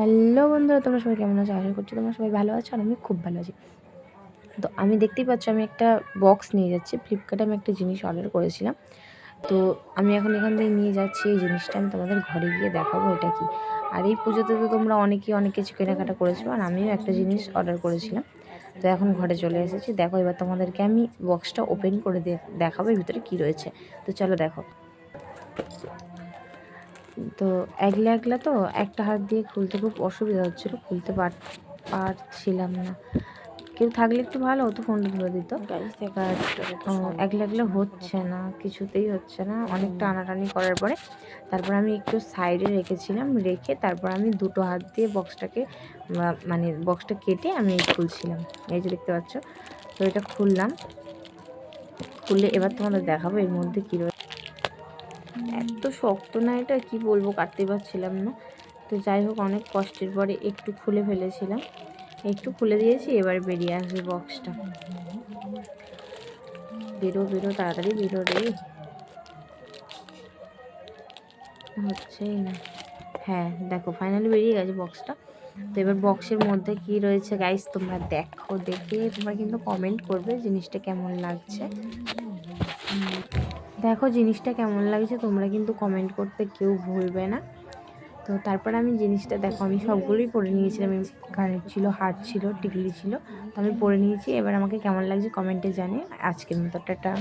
Hello বন্ধুরা, তোমরা সবাই কেমন আছো? আশা করছি তোমরা সবাই ভালো আছো আর আমি খুব ভালো আছি। তো আমি দেখতেই পাচ্ছ, আমি একটা বক্স নিয়ে যাচ্ছি। ফ্লিপকার্টে আমি একটা জিনিস অর্ডার করেছিলাম। তো আমি এখন এখান থেকে নিয়ে যাচ্ছি। এই জিনিসটা আমি তোমাদের ঘরে গিয়ে দেখাবো, এটা কি? আর এই পুজোতে তো তোমরা অনেকেই অনেক কিছু কেনাকাটা করেছ, আর আমিও একটা জিনিস অর্ডার করেছিলাম। তো এখন ঘরে চলে এসেছি। দেখো, এবার তোমাদেরকে আমি বক্সটা ওপেন করে দেখাবো, এর ভিতরে কী রয়েছে। তো চলো দেখো। তো একলা একলা তো একটা হাত দিয়ে খুলতে খুব অসুবিধা হচ্ছিল খুলতে পার পারছিলাম না। কেউ থাকলে একটু ভালো হতো ফোনটা ধরে দিত। বাট একলা একলা হচ্ছে না কিছুতেই হচ্ছে না। অনেক টানাটানি করার পরে তারপর আমি একটু সাইডে রেখেছিলাম রেখে তারপর আমি দুটো হাত দিয়ে বক্সটাকে মানে বক্সটা কেটে আমি খুলছিলাম। এই যে দেখতে পাচ্ছ তো এটা খুললাম। খুললে এবার তোমাদের দেখাবো এর মধ্যে কী রয়েছে এত শক্ত না এটা, কি বলব কাটতে পারছিলাম না। তো যাই হোক, অনেক কষ্টের পরে একটু খুলে ফেলেছিলাম। একটু খুলে দিয়েছি, এবার বেরিয়ে আসবে বক্সটা বেরো বেরো, তাড়াতাড়ি বেরো রে। হচ্ছেই না। হ্যাঁ দেখো ফাইনালি বেরিয়ে গেছে বক্সটা তো এবার বক্সের মধ্যে কি রয়েছে গাইস তোমরা দেখো, দেখে তোমরা কিন্তু কমেন্ট করবে জিনিসটা কেমন লাগছে। দেখো জিনিসটা কেমন লাগছে, তোমরা কিন্তু কমেন্ট করতে কেউ ভুলবে না। তো তারপর আমি জিনিসটা দেখো, আমি সবগুলোই পরে নিয়েছিলাম কানের ছিল, হার ছিল, টিকলি ছিল, তো আমি পরে নিয়েছি। এবার আমাকে কেমন লাগছে কমেন্টে জানিয়ে আজকের মতো, টাটা।